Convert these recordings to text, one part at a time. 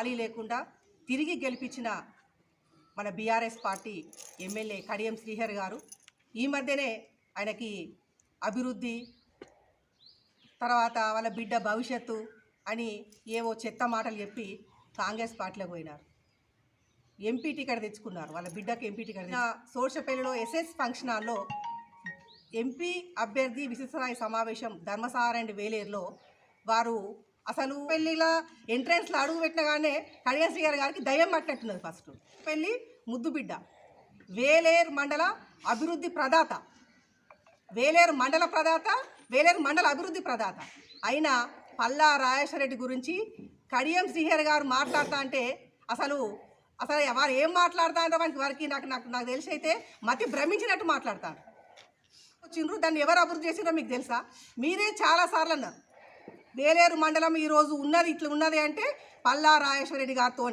ఖాళీ లేకుండా తిరిగి గెలిపించిన మన BRS party MLA Kadiyam Srihari గారు. ఈ మధ్యనే ఆయనకి అభివృద్ధి తర్వాత వాళ్ళ బిడ్డ భవిష్యత్తు అని ఏవో చెత్త మాటలు చెప్పి కాంగ్రెస్ పార్టీలోకి పోయినారు. ఎంపీ టికెట్ తెచ్చుకున్నారు. వాళ్ళ బిడ్డకి ఎంపీ టికెట్ సోర్షపల్లిలో ఎస్ఎస్ ఫంక్షన్ హాల్లో ఎంపీ అభ్యర్థి విశిష్టరాయి సమావేశం ధర్మసార అండ్ వేలేరులో వారు అసలు పెళ్ళిలా ఎంట్రెన్స్లో అడుగు పెట్టినగానే కడియశ్రీ గారి గారికి దయ్యం పట్టినట్టున్నది ఫస్ట్ పెళ్ళి ముద్దుబిడ్డ. వేలేరు మండల అభివృద్ధి ప్రదాత. వేలేరు మండల ప్రదాత వేలేరు మండల అభివృద్ధి ప్రదాత. అయిన పల్లా రాజేశ్వరరెడ్డి గురించి కడియం శ్రీహర్ గారు మాట్లాడుతా అంటే అసలు అసలు వారు ఏం మాట్లాడుతారో వారికి వారికి నాకు నాకు నాకు తెలిసి అయితే మతి భ్రమించినట్టు మాట్లాడతారు. వచ్చిండ్రు దాన్ని ఎవరు అభివృద్ధి చేసిండ్రో మీకు తెలుసా? మీరే చాలాసార్లు అన్నారు. వేలేరు మండలం ఈరోజు ఉన్నది ఇట్లా ఉన్నది అంటే పల్లా రాజేశ్వరరెడ్డి గారితో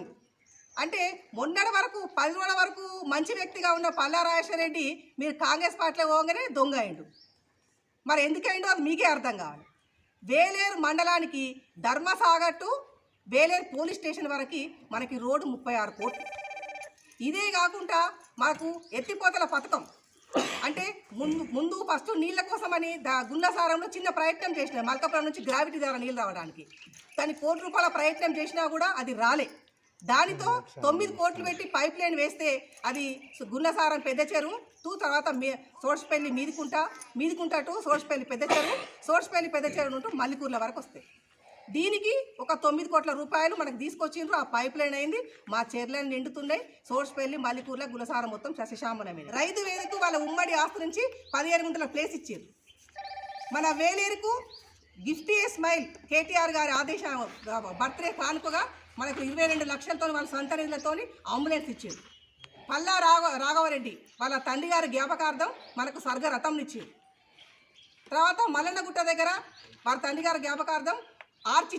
అంటే మొన్నటి వరకు పది రోజుల వరకు మంచి వ్యక్తిగా ఉన్న పల్లా రాజేశ్వరరెడ్డి మీరు కాంగ్రెస్ పార్టీలో పోగానే దొంగ అయిండు. మరి ఎందుకైందో అది మీకే అర్థం కావాలి. వేలేరు మండలానికి Dharmasagar to Veleru police station వరకు మనకి రోడ్డు ముప్పై ఆరు కోట్లు. ఇదే కాకుండా మనకు ఎత్తిపోతల పథకం. అంటే ముందు ముందు ఫస్ట్ నీళ్ళ కోసమని దా గున్నసారంలో చిన్న ప్రయత్నం చేసిన మల్కపురం నుంచి గ్రావిటీ ద్వారా నీళ్ళు రావడానికి. దాని కోటి రూపాయల ప్రయత్నం చేసినా కూడా అది రాలే. దానితో తొమ్మిది కోట్లు పెట్టి పైప్ లైన్ వేస్తే అది గున్నసారం పెద్ద చెరువు. టూ తర్వాత మీ సోర్స్పల్లి మీదికుంట మీదికుంట టు సోర్స్పల్లి పెద్ద చెరువు. సోర్స్పల్లి పెద్ద చెరువు నుండి మల్లికూర్ల వరకు వస్తాయి. దీనికి ఒక తొమ్మిది కోట్ల రూపాయలు మనకు తీసుకొచ్చిండ్రు. ఆ పైప్ లైన్ అయింది. మా చీరలైన్ నిండుతున్నాయి. సోర్స్పల్లి మల్లికూర్ల గులసారం మొత్తం సస్యశామనమైంది రైతు వేలకు వాళ్ళ ఉమ్మడి ఆస్తి నుంచి పదిహేను గుంటల ప్లేస్ ఇచ్చారు మన వేలేరుకు గిఫ్ట్ ఏ స్మైల్ కేటీఆర్ గారి ఆదేశ బర్త్డే కానుకగా మనకు ఇరవై రెండు లక్షలతో వాళ్ళ సొంత నిధులతో అంబులెన్స్ ఇచ్చారు పల్లా రాఘ రాఘవరెడ్డి వాళ్ళ తండ్రి గారి జ్ఞాపకార్థం మనకు స్వర్గ రథం ఇచ్చారు తర్వాత మల్లన్నగుట్ట దగ్గర వారి తండ్రి గారి జ్ఞాపకార్థం ఆర్చ్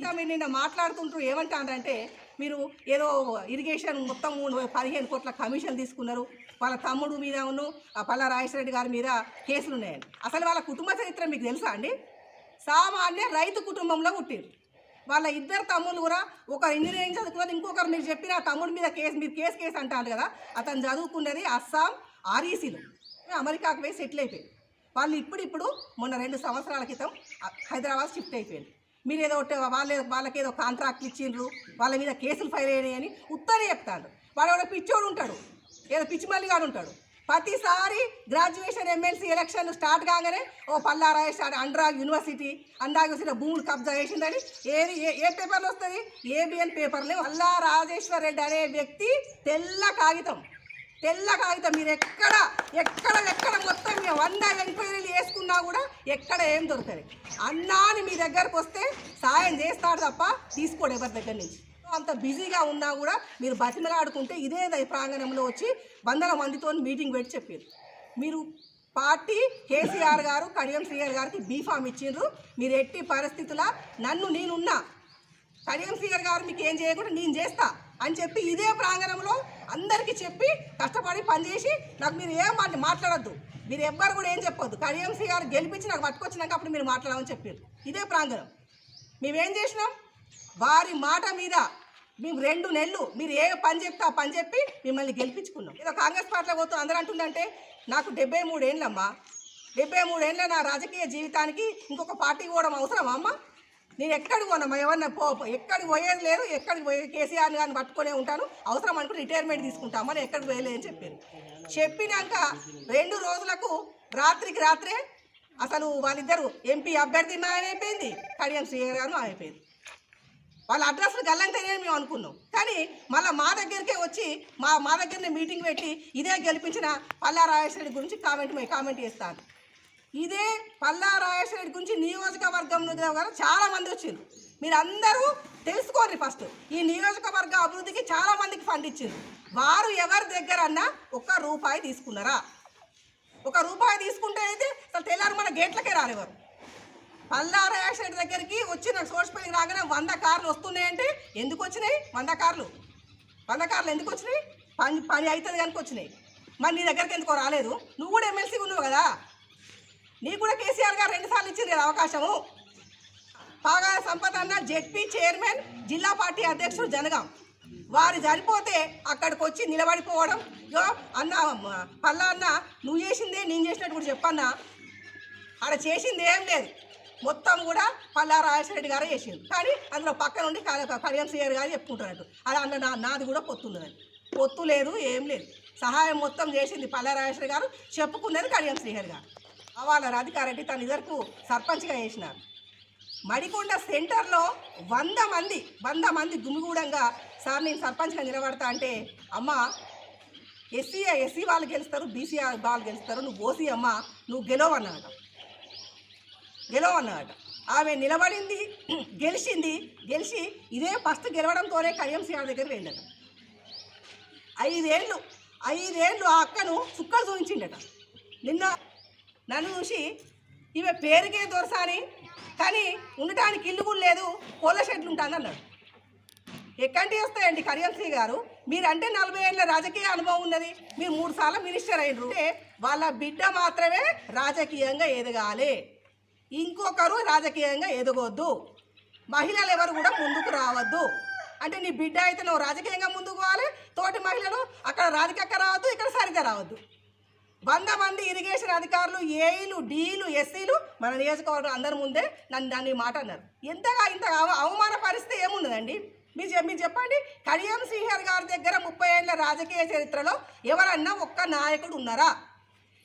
ఇంకా మీరు నిన్న మాట్లాడుతుంటూ ఏమంటారంటే మీరు ఏదో ఇరిగేషన్ మొత్తం పదిహేను కోట్ల కమిషన్ తీసుకున్నారు. వాళ్ళ తమ్ముడు మీద ఉన్న ఆ పల్లా రాజేశ్వరరెడ్డి గారి మీద కేసులు ఉన్నాయని అసలు వాళ్ళ కుటుంబ చరిత్ర మీకు తెలుసా అండి? సామాన్య రైతు కుటుంబంలో పుట్టిరు వాళ్ళ ఇద్దరు తమ్ముళ్ళు కూడా ఒకరు ఇంజనీరింగ్ చదువుకున్నది ఇంకొకరు మీరు చెప్పిన ఆ తమ్ముడి మీద కేసు మీరు కేసు కేసు అంటారు కదా. అతను చదువుకున్నది అస్సాం ఆర్ఈసీలో. అమెరికాకు పోయి సెటిల్ అయిపోయింది. వాళ్ళు ఇప్పుడు ఇప్పుడు మొన్న రెండు సంవత్సరాల క్రితం హైదరాబాద్ షిఫ్ట్ అయిపోయింది. మీరు ఏదో ఒకటి వాళ్ళ వాళ్ళకి ఏదో కాంట్రాక్ట్లు ఇచ్చిండ్రు వాళ్ళ మీద కేసులు ఫైల్ అయినాయి అని ఉత్తరే చెప్తాడు వాడు ఎవడో పిచ్చోడు ఉంటాడు ఏదో పిచ్చి మల్లిగాడు ఉంటాడు. ప్రతిసారి గ్రాడ్యుయేషన్ ఎమ్మెల్సీ ఎలక్షన్ స్టార్ట్ కాగానే ఓ పల్లా అండ్రాగ్ యూనివర్సిటీ అండ్రాగ్ యూనివర్సిటీ భూములు కబ్జా చేసిందని ఏది ఏ ఏ పేపర్లో వస్తుంది? ఏబిఎన్ పేపర్లే. పల్లా రాజేశ్వర్ రెడ్డి అనే వ్యక్తి తెల్ల కాగితం. తెల్ల కాగితం మీరు ఎక్కడ ఎక్కడ ఎక్కడ మొత్తం మేము వంద ఎంక్వైరీలు వేసుకున్నా కూడా ఎక్కడ ఏం దొరకదు. అన్నా అని మీ దగ్గరకు వస్తే సాయం చేస్తాడు తప్ప తీసుకోడు ఎవరి దగ్గర నుంచి. అంత బిజీగా ఉన్నా కూడా మీరు బతిమలాడుకుంటే ఇదే ప్రాంగణంలో వచ్చి వందల మందితో మీటింగ్ పెట్టి చెప్పారు. మీరు పార్టీ కేసీఆర్ గారు కడియం శ్రీఆర్ గారికి బీఫామ్ ఇచ్చిండ్రు. మీరు ఎట్టి పరిస్థితుల నన్ను నేనున్నా. కడియం శ్రీగారు గారు మీకు ఏం చేయకుండా నేను చేస్తాను అని చెప్పి ఇదే ప్రాంగణంలో అందరికీ చెప్పి కష్టపడి పనిచేసి నాకు మీరు ఏం మాట మాట్లాడద్దు. మీరు ఎవ్వరు కూడా ఏం చెప్పొద్దు. కడియంసీ గారు గెలిపించి నాకు పట్టుకొచ్చినాక అప్పుడు మీరు మాట్లాడమని చెప్పారు. ఇదే ప్రాంగణం. మేమేం చేసినాం? వారి మాట మీద మేము రెండు నెలలు మీరు ఏ పని చెప్తే ఆ పని చెప్పి మిమ్మల్ని గెలిపించుకున్నాం. ఏదో కాంగ్రెస్ పార్టీలో పోతూ అందరూ అంటుందంటే నాకు డెబ్బై మూడేళ్ళమ్మా డెబ్బై మూడేళ్ళ నా రాజకీయ జీవితానికి ఇంకొక పార్టీ పోవడం అవసరమా అమ్మా? నేను ఎక్కడికి పోనమ్మా ఏమన్నా పో ఎక్కడికి పోయేది లేదు ఎక్కడికి పోయే కేసీఆర్ గారిని పట్టుకునే ఉంటాను. అవసరం అనుకుని రిటైర్మెంట్ తీసుకుంటామని ఎక్కడికి పోయలేదని చెప్పారు. చెప్పినాక రెండు రోజులకు రాత్రికి రాత్రే అసలు వాళ్ళిద్దరు ఎంపీ అభ్యర్థి మాయమైపోయింది కడియం శ్రీగారు గారు మాయమైపోయింది వాళ్ళ అడ్రస్లు గల్లంతేనే మేము అనుకున్నాం. కానీ మళ్ళీ మా దగ్గరికే వచ్చి మా మా దగ్గరనే మీటింగ్ పెట్టి ఇదే గెలిపించిన పల్లా రాజేశ్వరి గురించి కామెంట్ కామెంట్ చేస్తాను. ఇదే పల్లా రాజేశ్వరి గురించి నియోజకవర్గం ద్వారా చాలా మంది వచ్చింది మీరు అందరూ తెలుసుకోండి ఫస్ట్. ఈ నియోజకవర్గ అభివృద్ధికి చాలా మందికి ఫండ్ ఇచ్చింది వారు ఎవరి దగ్గర అన్నా ఒక్క రూపాయి తీసుకున్నారా? ఒక రూపాయి తీసుకుంటే అయితే అసలు తెల్లారు మన గేట్లకే రాలేవారు పల్లా రేషన్ దగ్గరికి వచ్చిన సోషపల్లికి రాగానే వంద కార్లు వస్తున్నాయంటే ఎందుకు వచ్చినాయి? వంద కార్లు. వంద కార్లు ఎందుకు వచ్చినాయి? పని పని అవుతుంది కనుక వచ్చినాయి. మరి నీ దగ్గరికి ఎందుకో రాలేదు? నువ్వు కూడా ఎమ్మెల్సీ ఉన్నావు కదా. నీకు కూడా కేసీఆర్ గారు రెండుసార్లు ఇచ్చింది కదా అవకాశము. పాగా సంపత్ అన్న జెడ్పీ చైర్మన్ జిల్లా పార్టీ అధ్యక్షుడు జనగాం. వారు చనిపోతే అక్కడికి వచ్చి నిలబడిపోవడం. యో అన్న పల్లా అన్న నువ్వు చేసిందే నేను చేసినట్టు కూడా చెప్పన్నా. ఆడ చేసింది ఏం లేదు. మొత్తం కూడా పల్లా రాజశేఖర గారే చేసింది. కానీ అందులో పక్క నుండి కళ్యాణ్ శ్రీహరి గారు చెప్పుకుంటున్నట్టు. అది అందులో నా నాది కూడా పొత్తున్నదని పొత్తు లేదు ఏం లేదు. సహాయం మొత్తం చేసింది పల్లా రాజేశ్వరి గారు చెప్పుకున్నది కళ్యాణ్ శ్రీహరి గారు. వాళ్ళ రాధికారెడ్డి తన ఇద్దరుకు సర్పంచ్గా వేసినారు మడికొండ సెంటర్లో వంద మంది వంద మంది గుమిగూడంగా సార్ నేను సర్పంచ్గా నిలబడతా అంటే అమ్మ ఎస్సీ ఎస్సీ వాళ్ళు గెలుస్తారు బీసీ వాళ్ళు గెలుస్తారు నువ్వు ఓసీ అమ్మ నువ్వు గెలవన్నమాట గెలవన్నమాట ఆమె నిలబడింది గెలిచింది గెలిచి ఇదే ఫస్ట్ గెలవడంతోనే కడియం శ్రీహార్ దగ్గర వెళ్ళాడు. ఐదేళ్ళు ఐదేళ్ళు ఆ అక్కను చుక్కలు చూపించిండట. నిన్న నన్ను చూసి ఈమె పేరుకే దొరసాని కానీ ఉండటానికి ఇల్లు కూడా లేదు కోళ్ళ షెడ్లు ఉంటాను అన్నాడు. ఎక్కంటి వస్తాయండి కరియంశ్రీ గారు? మీరంటే నలభై ఏళ్ళ రాజకీయ అనుభవం ఉన్నది. మీరు మూడు సార్లు మినిస్టర్ అయినరు. అంటే వాళ్ళ బిడ్డ మాత్రమే రాజకీయంగా ఎదగాలి. ఇంకొకరు రాజకీయంగా ఎదగొద్దు. మహిళలు ఎవరు కూడా ముందుకు రావద్దు. అంటే నీ బిడ్డ అయితే నువ్వు రాజకీయంగా ముందుకు పోవాలి. తోటి మహిళలు అక్కడ రాజకీయక్క రావద్దు ఇక్కడ సరిగ్గా రావద్దు. వంద మంది ఇరిగేషన్ అధికారులు ఏఈలు డీలు ఎస్సీలు మన నియోజకవర్గం అందరి ముందే నన్ను దాన్ని మాట అన్నారు. ఎంతగా ఇంత అవ- అవమాన పరిస్థితి ఏముండదండి? మీరు మీరు చెప్పండి. కడియం శ్రీహర్ గారి దగ్గర ముప్పై ఏళ్ళ రాజకీయ చరిత్రలో ఎవరన్నా ఒక్క నాయకుడు ఉన్నారా?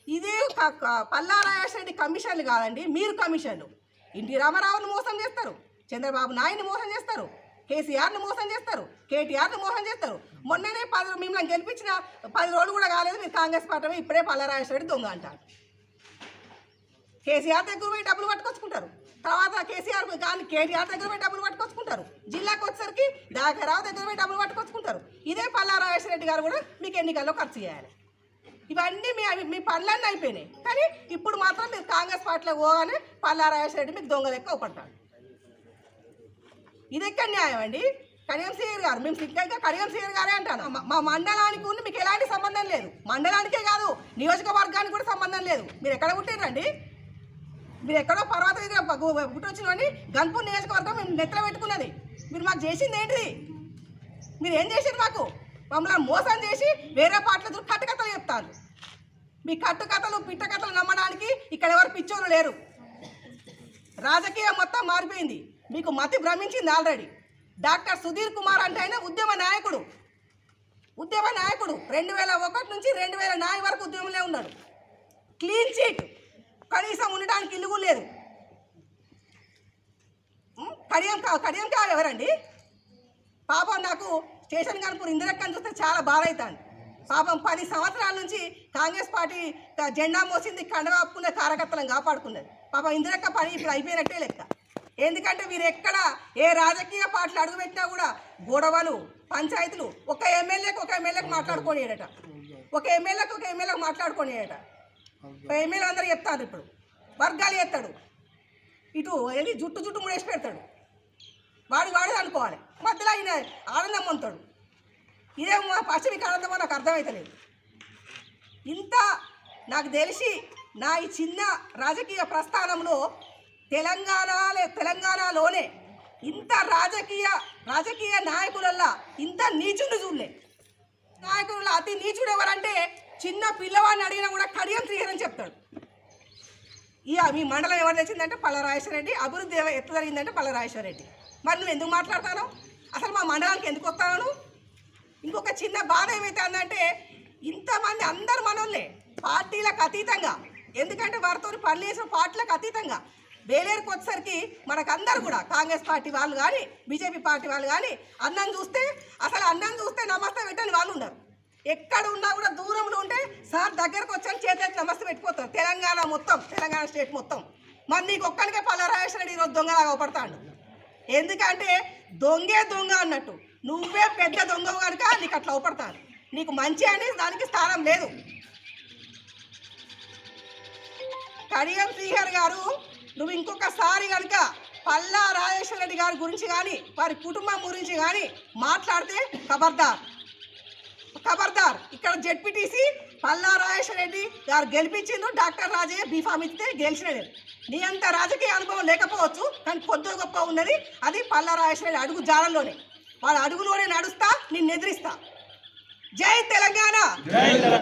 ఇదే క- కమిషన్లు కాదండి మీరు కమిషన్లు. ఇంటి రామారావుని మోసం చేస్తారు చంద్రబాబు నాయుడిని మోసం చేస్తారు. కేసీఆర్ని మోసం చేస్తారు. కేటీఆర్ని మోసం చేస్తారు. మొన్ననే పది మిమ్మల్ని గెలిపించిన పది రోజులు కూడా కాలేదు మీరు కాంగ్రెస్ పార్టీ ఇప్పుడే పల్లరాజేశ్వరి దొంగ అంటారు. కేసీఆర్ దగ్గర పోయి డబ్బులు పట్టుకొచ్చుకుంటారు. తర్వాత కేసీఆర్ కానీ కేటీఆర్ దగ్గర పోయి డబ్బులు పట్టుకొచ్చుకుంటారు. జిల్లాకు వచ్చేసరికి దాకరావు దగ్గర పోయి డబ్బులు పట్టుకొచ్చుకుంటారు. ఇదే పల్లారాజేశ్వర రెడ్డి గారు కూడా మీకు ఎన్నికల్లో ఖర్చు చేయాలి. ఇవన్నీ మీ అవి- మీ పనులన్నీ అయిపోయినాయి. కానీ ఇప్పుడు మాత్రం మీరు కాంగ్రెస్ పార్టీలో పోగానే పల్లారాజేశ్వర రెడ్డి మీకు దొంగ లెక్క ఒకటాడు ఇది ఎక్కడ న్యాయం అండి? కడియం సీఆర్ గారు మేము సిగ్గా కడియం సీఆర్ గారే అంటాను మా- మండలానికి ఉండి మీకు ఎలాంటి సంబంధం లేదు. మండలానికే కాదు నియోజకవర్గానికి కూడా సంబంధం లేదు. మీరు ఎక్కడ పుట్టిరండి మీరు ఎక్కడో పర్వత దగ్గర పుట్టొచ్చినవని గన్పూర్ నియోజకవర్గం మేము నెత్తలో పెట్టుకున్నది. మీరు మాకు చేసింది ఏంటిది? మీరు ఏం చేసారు మాకు? మమ్మల్ని మోసం చేసి వేరే పాటలతో కట్టుకథలు చెప్తారు. మీ కట్టుకథలు పిట్ట కథలు నమ్మడానికి ఇక్కడ ఎవరు పిచ్చోళ్ళు లేరు. రాజకీయం మొత్తం మారిపోయింది. మీకు మతి భ్రమించింది ఆల్రెడీ డాక్టర్ సుధీర్ కుమార్ అంటే ఆయన ఉద్యమ నాయకుడు. ఉద్యమ నాయకుడు. రెండు వేల ఒకటి నుంచి రెండు వేల నాలుగు వరకు ఉద్యమంలో ఉన్నాడు. క్లీన్ చీట్ కనీసం ఉండడానికి ఇల్లు లేదు. కడియం కా కడియం కావు ఎవరండి? పాపం నాకు స్టేషన్ కనుపూర్ ఇందిరక్కని చూస్తే చాలా బాధ అవుతాను పాపం పది సంవత్సరాల నుంచి కాంగ్రెస్ పార్టీ జెండా మోసింది కండవాపుకునే కార్యకర్తలను కాపాడుకున్నది. పాపం ఇందిరక్క పని ఇప్పుడు అయిపోయినట్టే లెక్క. ఎందుకంటే మీరు ఎక్కడ ఏ రాజకీయ పార్టీలు అడుగుపెట్టినా కూడా గొడవలు పంచాయతీలు ఒక ఎమ్మెల్యేకి ఒక ఎమ్మెల్యేకి మాట్లాడుకోనియడట ఒక ఎమ్మెల్యేకి ఒక ఎమ్మెల్యేకి మాట్లాడుకోనియడట ఒక ఎమ్మెల్యే అందరూ చెప్తారు ఇప్పుడు. వర్గాలు ఎత్తాడు ఇటు ఏది జుట్టు జుట్టు ముడేసి పెడతాడు. వాడు వాడు అనుకోవాలి. మధ్యలో ఆయన ఆనందం పొందుతాడు. ఇదే మా ఫస్ట్ ఆనందమో నాకు అర్థమవుతలేదు ఇంత నాకు తెలిసి నా ఈ చిన్న రాజకీయ ప్రస్థానంలో తెలంగాణ తెలంగాణలోనే ఇంత రాజకీయ రాజకీయ నాయకులల్లా ఇంత నీచుని చూడలే. నాయకులలో అతి నీచుడు ఎవరంటే చిన్న పిల్లవాడిని అడిగినా కూడా కడియం శ్రీహరని చెప్తాడు. ఇక మీ మండలం ఎవరు తెచ్చిందంటే పల్లరాజేశ్వరరెడ్డి అభివృద్ధి ఎట్లా జరిగిందంటే పల్లరాజేశ్వరరెడ్డి మరి నువ్వు ఎందుకు మాట్లాడతాను? అసలు మా మండలానికి ఎందుకు వస్తాను ఇంకొక చిన్న బాధ ఏమైతే అందంటే ఇంతమంది అందరు మనోళ్ళే పార్టీలకు అతీతంగా. ఎందుకంటే వారితో పనులు చేసిన పార్టీలకు అతీతంగా. బేలేరుకు వచ్చేసరికి మనకందరు కూడా కాంగ్రెస్ పార్టీ వాళ్ళు కానీ బీజేపీ పార్టీ వాళ్ళు కానీ అన్నం చూస్తే అసలు అన్నం చూస్తే నమస్తే పెట్టని వాళ్ళు ఉన్నారు ఎక్కడ ఉన్నా కూడా దూరంలో ఉంటే సార్ దగ్గరకు వచ్చాను చేతి నమస్తే పెట్టిపోతారు. తెలంగాణ మొత్తం తెలంగాణ స్టేట్ మొత్తం. మరి నీకు ఒక్కడికే పల్లరాజేశ్వర రెడ్డి ఈరోజు దొంగలాగా అవపడతాడు. ఎందుకంటే దొంగే దొంగ అన్నట్టు. నువ్వే పెద్ద దొంగ కనుక నీకు అట్లా అవపడతాను నీకు మంచి అని దానికి స్థానం లేదు. కడియం శ్రీహర్ గారు నువ్వు ఇంకొకసారి కనుక పల్లా రాజేశ్వర రెడ్డి గారి గురించి కానీ వారి కుటుంబం గురించి కానీ మాట్లాడితే ఖబర్దార్ ఖబర్దార్ ఇక్కడ జెడ్పీటీసీ పల్లా రాజేశ్వర రెడ్డి గారు గెలిపించిండు డాక్టర్ రాజయ్య బీఫామ్ ఇస్తే గెలిచినది నీ అంత రాజకీయ అనుభవం లేకపోవచ్చు కానీ కొద్ది గొప్ప ఉన్నది అది పల్లా రాజేశ్వర రెడ్డి అడుగు జాడల్లోనే వాళ్ళ అడుగులోనే నడుస్తా నిన్ను ఎదిరిస్తా. జై తెలంగాణ!